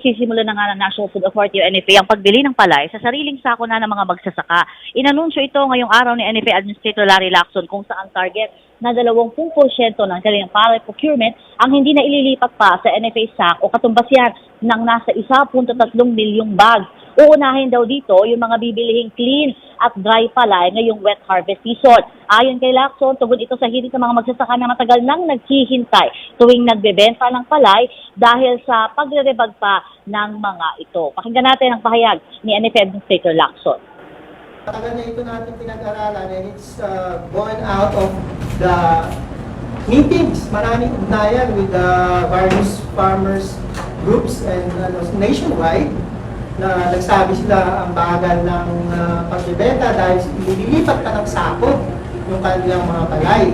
Sisimula na nga ng National Food Authority o NFA ang pagbili ng palay sa sariling sako na ng mga magsasaka. Inanunsyo ito ngayong araw ni NFA Administrator Larry Lacson kung saan target na 20% ng kanilang palay procurement ang hindi na ililipat pa sa NFA SAC o katumbas yan ng nasa 1.3 milyong bag. Uunahin daw dito yung mga bibilihing clean at dry palay ngayong wet harvest season. Ayon kay Lacson, tugod ito sa hirit ng mga magsasaka na matagal nang naghihintay tuwing nagbebenta ng palay dahil sa pagre-rebag pa ng mga ito. Pakinggan natin ang pahayag ni NFA Administrator Lacson. Matagal na ito natin pinag-aralan and it's uh, born out of the meetings. Maraming ugnayan with the various farmers groups and ano, nationwide na nagsabi sila ang bagal ng uh, pagbebenta dahil ililipat ka ng sako yung kanilang mga palay.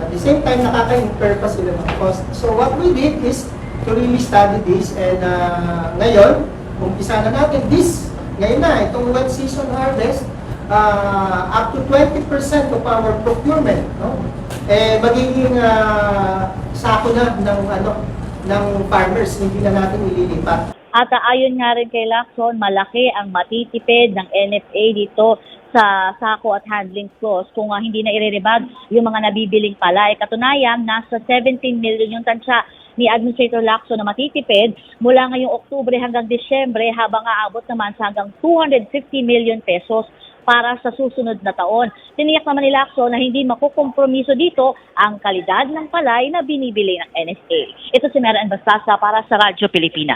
At the same time, nakaka-incur pa sila ng cost. So what we did is to really study this and uh, ngayon, umpisa na natin this, ngayon na, itong wet season harvest, uh, up to 20% of our procurement, no? Eh, magiging uh, sako na ng, ano, ng farmers, hindi na natin ililipat. At ayon nga rin kay Lacson, malaki ang matitipid ng NFA dito sa sako at handling cost kung uh, hindi na irerebag yung mga nabibiling palay. Katunayan, nasa 17 million yung tansya ni Administrator Lacson na matitipid mula ngayong Oktubre hanggang Disyembre habang aabot naman sa hanggang 250 million pesos para sa susunod na taon. Tiniyak naman ni Lacson na hindi makukompromiso dito ang kalidad ng palay na binibili ng NFA. Ito si Mera Bastasa para sa Radyo Pilipinas.